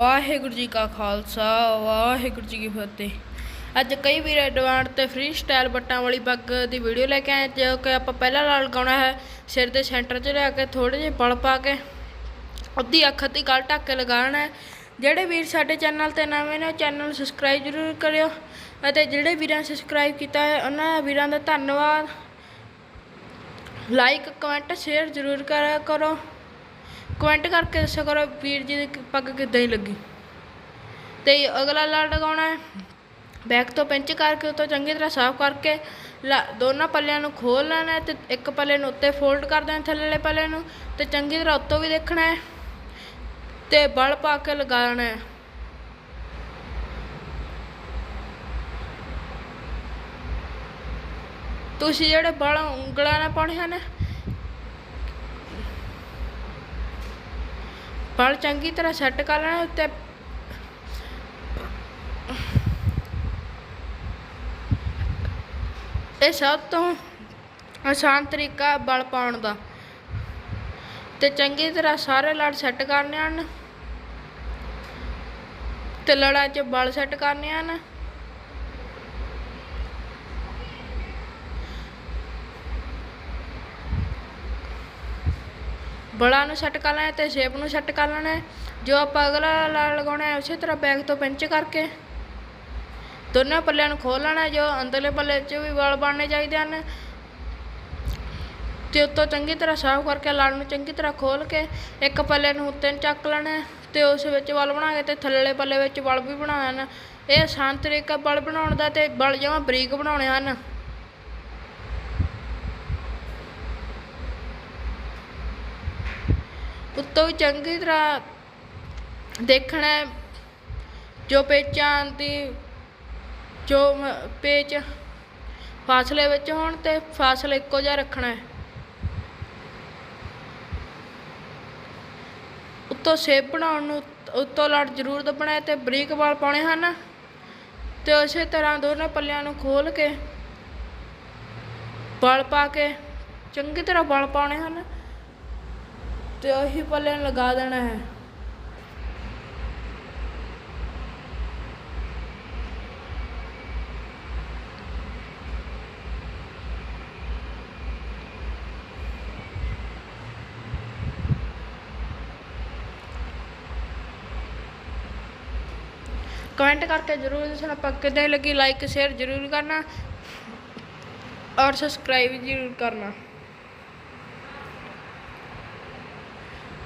ਵਾਹਿਗੁਰੂ ਜੀ ਕਾ ਖਾਲਸਾ, ਵਾਹਿਗੁਰੂ ਜੀ ਕੀ ਫਤਿਹ। ਅੱਜ ਕਈ ਵੀਰ ਐਡਵਾਂਸ ਤੇ ਫ੍ਰੀ ਸਟਾਈਲ ਬੱਟਾਂ ਵਾਲੀ ਪੱਗ ਦੀ ਵੀਡੀਓ ਲੈ ਕੇ ਆਏ ਜੋ ਕਿ ਆਪਾਂ ਪਹਿਲਾਂ ਨਾਲ ਲਗਾਉਣਾ ਹੈ। ਸਿਰ ਦੇ ਸੈਂਟਰ 'ਚ ਲਿਆ ਕੇ ਥੋੜੇ ਜਿਹੇ ਬਲ ਪਾ ਕੇ ਅੱਧੀ ਅੱਖ ਦੀ ਗਲ ਢੱਕ ਕੇ ਲਗਾਉਣਾ ਹੈ। ਜਿਹੜੇ ਵੀਰ ਸਾਡੇ ਚੈਨਲ ਤੇ ਨਵੇਂ ਨੇ ਚੈਨਲ ਨੂੰ ਸਬਸਕ੍ਰਾਈਬ ਜ਼ਰੂਰ ਕਰਿਓ ਅਤੇ ਜਿਹੜੇ ਵੀਰਾਂ ਨੇ ਸਬਸਕ੍ਰਾਈਬ ਕੀਤਾ ਹੈ, ਉਹਨਾਂ ਵੀਰਾਂ ਦਾ ਧੰਨਵਾਦ। ਲਾਈਕ ਕਮੈਂਟ ਸ਼ੇਅਰ ਜ਼ਰੂਰ ਕਰਿਆ ਕਰੋ। ਕਮੈਂਟ ਕਰਕੇ ਦੱਸਿਆ ਕਰੋ ਵੀਰ ਜੀ ਦੀ ਪੱਗ ਕਿੱਦਾਂ ਹੀ ਲੱਗੀ। ਤੇ ਅਗਲਾ ਲੜ ਲਗਾਉਣਾ ਹੈ। ਬੈਕ ਤੋਂ ਪਿੰਚ ਕਰਕੇ ਉਤੋਂ ਚੰਗੀ ਤਰ੍ਹਾਂ ਸਾਫ਼ ਕਰਕੇ ਲਾ- ਦੋਨਾਂ ਪੱਲਿਆਂ ਨੂੰ ਖੋਲ ਲੈਣਾ ਤੇ ਇੱਕ ਪੱਲੇ ਨੂੰ ਉੱਤੇ ਫੋਲਡ ਕਰ ਦੇਣਾ ਥੱਲੇਲੇ ਪੱਲੇ ਨੂੰ ਤੇ ਚੰਗੀ ਤਰ੍ਹਾਂ ਉੱਤੋਂ ਵੀ ਦੇਖਣਾ ਹੈ ਤੇ ਬਲ ਪਾ ਕੇ ਲਗਾਉਣਾ ਹੈ। ਤੁਸੀਂ ਜਿਹੜੇ ਬਲ ਉਂਗਲਾਂ ਨਾਲ ਪਾਉਣੇ ਹਨ ਬਲ ਚੰਗੀ ਤਰ੍ਹਾਂ ਸੈੱਟ ਕਰ ਲੈਣਾ ਉੱਤੇ। ਇਹ ਸਭ ਤੋਂ ਆਸਾਨ ਤਰੀਕਾ ਬਲ ਪਾਉਣ ਦਾ। ਤੇ ਚੰਗੀ ਤਰ੍ਹਾਂ ਸਾਰੇ ਲੜ ਸੈੱਟ ਕਰਨੇ ਹਨ। ਤੇ ਲੜਾਂ 'ਚ ਬਲ ਸੈੱਟ ਕਰਨੇ ਹਨ। ਬਲਾਂ ਨੂੰ ਸੈੱਟ ਕਰ ਲੈਣਾ ਤੇ ਸ਼ੇਪ ਨੂੰ ਸੈੱਟ ਕਰ ਲੈਣਾ। ਹੈ। ਜੋ ਆਪਾਂ ਅਗਲਾ ਲੜ ਲਗਾਉਣਾ ਹੈ, ਉਸੇ ਤਰ੍ਹਾਂ ਬੈਕ ਤੋਂ ਪਿੰਚ ਕਰਕੇ ਦੋਨਾਂ ਪੱਲਿਆਂ ਨੂੰ ਖੋਲ ਲੈਣਾ ਜੋ ਅੰਦਰਲੇ ਪੱਲੇ 'ਚ ਵੀ ਵਲ ਬਣਨੇ ਚਾਹੀਦੇ ਹਨ। ਤੇ ਉੱਤੋਂ ਚੰਗੀ ਤਰ੍ਹਾਂ ਸਾਫ਼ ਕਰਕੇ ਲੜ ਨੂੰ ਚੰਗੀ ਤਰ੍ਹਾਂ ਖੋਲ ਕੇ ਇੱਕ ਪੱਲੇ ਨੂੰ ਉੱਤੇ ਚੱਕ ਲੈਣਾ ਹੈ ਤੇ ਉਸ ਵਿੱਚ ਵਲ ਬਣਾ ਕੇ ਤੇ ਥੱਲੇਲੇ ਪੱਲੇ ਵਿੱਚ ਵਲ ਵੀ ਬਣਾਉਣੇ ਹਨ। ਇਹ ਆਸਾਨ ਤਰੀਕਾ ਬਲ ਬਣਾਉਣ ਦਾ ਤੇ ਬਲ ਜਮਾਂ ਬਰੀਕ ਬਣਾਉਣੇ ਹਨ। ਉੱਤੋਂ ਵੀ ਚੰਗੀ ਤਰ੍ਹਾਂ ਦੇਖਣਾ ਜੋ ਪੇਚਾਂ ਦੀ, ਜੋ ਪੇਚ ਫਾਸਲੇ ਵਿੱਚ ਹੋਣ ਤੇ ਫਾਸਲਾ ਇੱਕੋ ਜਿਹਾ ਰੱਖਣਾ ਹੈ। ਉੱਤੋਂ ਸੇਬ ਬਣਾਉਣ ਨੂੰ, ਉੱਤੋਂ ਲੜ ਜ਼ਰੂਰ ਦੱਬਣਾ ਹੈ ਤੇ ਬਰੀਕ ਵਾਲ ਪਾਉਣੇ ਹਨ ਤੇ ਉਸੇ ਤਰ੍ਹਾਂ ਦੋਨਾਂ ਪੱਲਿਆਂ ਨੂੰ ਖੋਲ ਕੇ ਬਲ ਪਾ ਕੇ ਚੰਗੀ ਤਰ੍ਹਾਂ ਬਲ ਪਾਉਣੇ ਹਨ। ਤੇ ਉਹੀ ਪੱਲੇ ਨੂੰ ਲਗਾ ਦੇਣਾ ਹੈ। ਕਮੈਂਟ ਕਰਕੇ ਜ਼ਰੂਰ ਦੱਸਣਾ ਪੱਗ ਕਿੱਦਾਂ ਦੀ ਲੱਗੀ ਲਾਈਕ ਸ਼ੇਅਰ ਜ਼ਰੂਰ ਕਰਨਾ ਔਰ ਸਬਸਕ੍ਰਾਈਬ ਜ਼ਰੂਰ ਕਰਨਾ।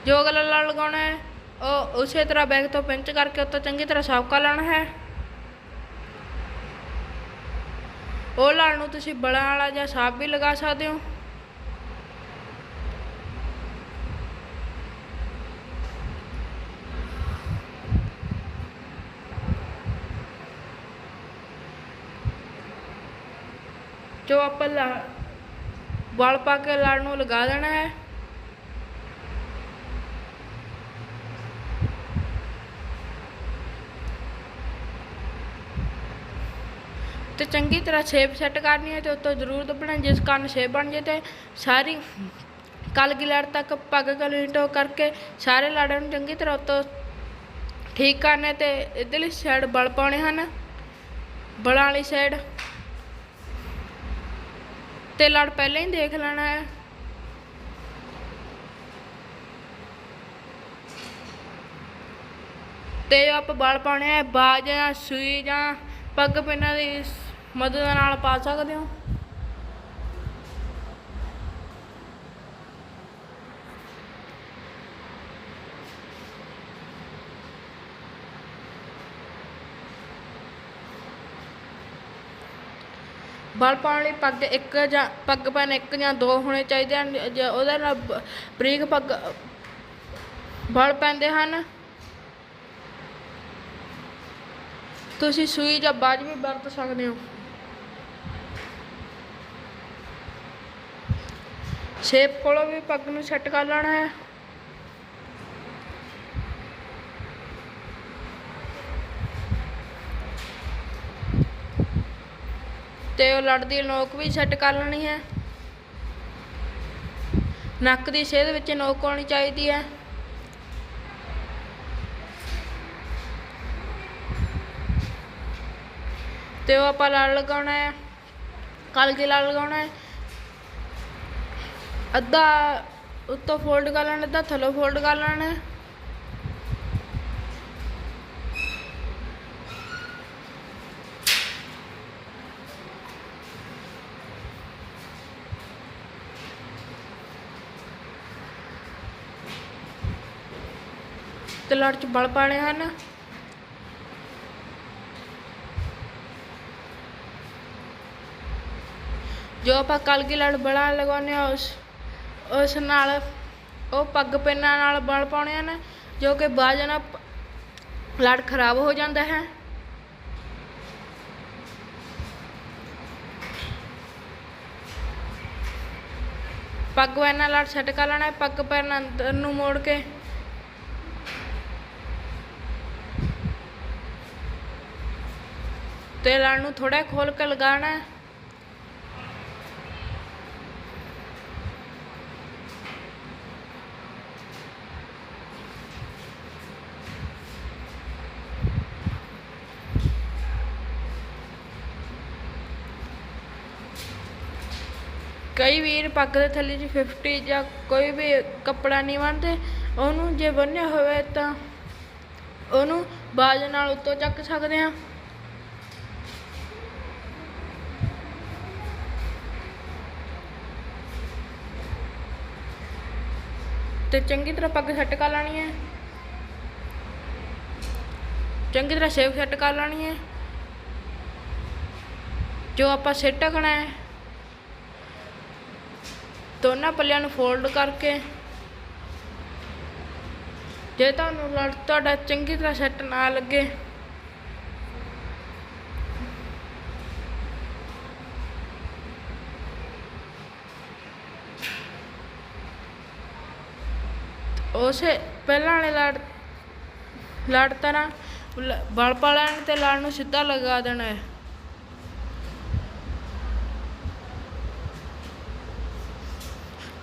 ਜੋ ਅਗਲਾ ਲੜ ਲਗਾਉਣਾ ਹੈ। ਉਹ ਉਸੇ ਤਰ੍ਹਾਂ ਬੈਗ ਤੋਂ ਪਿੰਚ ਕਰਕੇ ਉੱਤੋਂ ਚੰਗੀ ਤਰ੍ਹਾਂ ਸਾਫ਼ ਕਰ ਲੈਣਾ ਹੈ। ਉਹ ਲੜ ਨੂੰ ਤੁਸੀਂ ਬਲਾਂ ਵਾਲਾ ਜਾਂ ਸਾਫ਼ ਵੀ ਲਗਾ ਸਕਦੇ ਹੋ। ਜੋ ਆਪਾਂ ਲਾ ਵਾਲ ਪਾ ਕੇ ਲੜ ਨੂੰ ਲਗਾ ਦੇਣਾ ਹੈ। ਤੇ ਚੰਗੀ ਤਰ੍ਹਾਂ ਸ਼ੇਪ ਸੈੱਟ ਕਰਨੀ ਹੈ ਤੇ ਉੱਤੋਂ ਜ਼ਰੂਰ ਦੱਬਣਾ ਜਿਸ ਕਾਰਨ ਸ਼ੇਪ ਬਣ ਜੇ ਤੇ ਸਾਰੀ ਕਲਗੀ ਲੜ ਤੱਕ, ਪੱਗ ਕਲੀਟੋ ਕਰਕੇ ਸਾਰੇ ਲੜਾਂ ਨੂੰ ਚੰਗੀ ਤਰ੍ਹਾਂ ਉੱਤੋਂ ਠੀਕ ਕਰਨੇ ਹੈ ਤੇ ਇਧਰਲੀ ਸਾਈਡ ਬਲ ਪਾਉਣੇ ਹਨ। ਬਲਾਂ ਵਾਲੀ ਸਾਈਡ ਤੇ ਲੜ ਪਹਿਲਾਂ ਹੀ ਦੇਖ ਲੈਣਾ ਹੈ। ਤੇ ਆਪਾਂ ਬਲ ਪਾਉਣੇ ਆ ਬਾਜ ਜਾਂ ਸੂਈ ਜਾਂ ਪੱਗ ਪਿੰਨਾਂ ਦੀ ਮਦਦ ਨਾਲ ਪਾ ਸਕਦੇ ਹੋ? ਬਲ ਪਾਉਣ ਲਈ ਪੱਗ ਇੱਕ ਜਾਂ, ਪੱਗ ਪੈਨ ਇੱਕ ਜਾਂ ਦੋ ਹੋਣੇ ਚਾਹੀਦੇ ਹਨ, ਜੇ ਉਹਦੇ ਨਾਲ ਬਰੀਕ ਪੱਗ ਬਲ ਪੈਂਦੇ ਹਨ। ਤੁਸੀਂ ਸੂਈ ਜਾਂ ਬਾਜ ਵੀ ਵਰਤ ਸਕਦੇ ਹੋ। ਸ਼ੇਪ ਕੋਲੋਂ ਵੀ ਪੱਗ ਨੂੰ ਸੈੱਟ ਕਰ ਲੈਣਾ ਹੈ। ਤੇ ਉਹ ਲੜਦੀ ਨੋਕ ਵੀ ਸੈੱਟ ਕਰ ਲੈਣੀ ਹੈ। ਨੱਕ ਦੀ ਸੇਧ ਵਿੱਚ ਨੋਕ ਹੋਣੀ ਚਾਹੀਦੀ ਹੈ। ਤੇ ਉਹ ਆਪਾਂ ਲੜ ਲਗਾਉਣਾ ਹੈ ਕਲਗੀ ਲੜ ਲਗਾਉਣਾ ਹੈ। ਅੱਧਾ ਉੱਤੋਂ ਫੋਲਡ ਕਰ ਲੈਣਾ, ਅੱਧਾ ਥੱਲੋਂ ਫੋਲਡ ਕਰ ਲੈਣਾ ਤੇ ਲੜ ਚ ਬਲ ਪਾਣੇ ਹਨ। ਜੋ ਆਪਾਂ ਕਲਗੀ ਲੜ ਬੜਾ ਲਗਾਉਂਦੇ ਹਾਂ, ਉਸ ਉਸ ਨਾਲ, ਉਹ ਪੱਗ ਪਿੰਨਾਂ ਨਾਲ ਬਲ ਪਾਉਣੇ ਹਨ, ਜੋ ਕਿ ਬਾਅਦ ਨਾਲ ਲੜ ਖਰਾਬ ਹੋ ਜਾਂਦਾ ਹੈ। ਪੱਗ ਪੈਨਾਂ ਲੜ ਸੈੱਟ ਲੈਣਾ ਹੈ ਪੱਗ ਪੈਨ ਅੰਦਰ ਨੂੰ ਮੋੜ ਕੇ। ਤੇ ਲੜ ਨੂੰ ਥੋੜਾ ਖੋਲ ਕੇ ਲਗਾਉਣਾ ਹੈ। ਕਈ ਵੀਰ ਪੱਗ ਦੇ ਥੱਲੇ 'ਚ 50 ਜਾਂ ਕੋਈ ਵੀ ਕੱਪੜਾ ਨਹੀਂ ਬੰਨ੍ਹਦੇ, ਉਹਨੂੰ ਜੇ ਬੰਨਿਆ ਹੋਵੇ ਤਾਂ ਉਹਨੂੰ ਬਾਜ ਨਾਲ ਉੱਤੋਂ ਚੱਕ ਸਕਦੇ ਹਾਂ। ਤੇ ਚੰਗੀ ਤਰ੍ਹਾਂ ਪੱਗ ਸੈੱਟ ਕਰ ਲੈਣੀ ਹੈ। ਚੰਗੀ ਤਰ੍ਹਾਂ ਸ਼ੇਪ ਸੈੱਟ ਕਰ ਲੈਣੀ ਹੈ। ਜੋ ਆਪਾਂ ਸਿਰ ਢਕਣਾ ਹੈ ਦੋਨਾਂ ਪੱਲਿਆਂ ਨੂੰ ਫੋਲਡ ਕਰਕੇ। ਜੇ ਤੁਹਾਨੂੰ ਲੜ, ਤੁਹਾਡਾ ਚੰਗੀ ਤਰ੍ਹਾਂ ਸੈੱਟ ਨਾ ਲੱਗੇ। ਉਸੇ ਪਹਿਲਾਂ ਵਾਲੇ ਲੜ ਲੜ ਤਰ੍ਹਾਂ ਬਲ ਪਾ ਲੈਣ ਤੇ ਲੜ ਨੂੰ ਸਿੱਧਾ ਲਗਾ ਦੇਣਾ ਹੈ।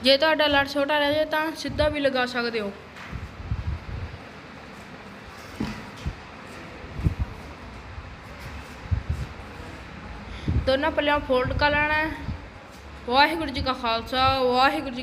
ਜੇ ਤੁਹਾਡਾ ਲੜ ਛੋਟਾ ਰਹਿ ਜਾਏ ਤਾਂ ਸਿੱਧਾ ਵੀ ਲਗਾ ਸਕਦੇ ਹੋ। ਦੋਨਾਂ ਪੱਲਿਆਂ ਫੋਲਡ ਕਰ ਲੈਣਾ ਵਾਹਿਗੁਰੂ ਜੀ ਕਾ ਖਾਲਸਾ, ਵਾਹਿਗੁਰੂ ਜੀ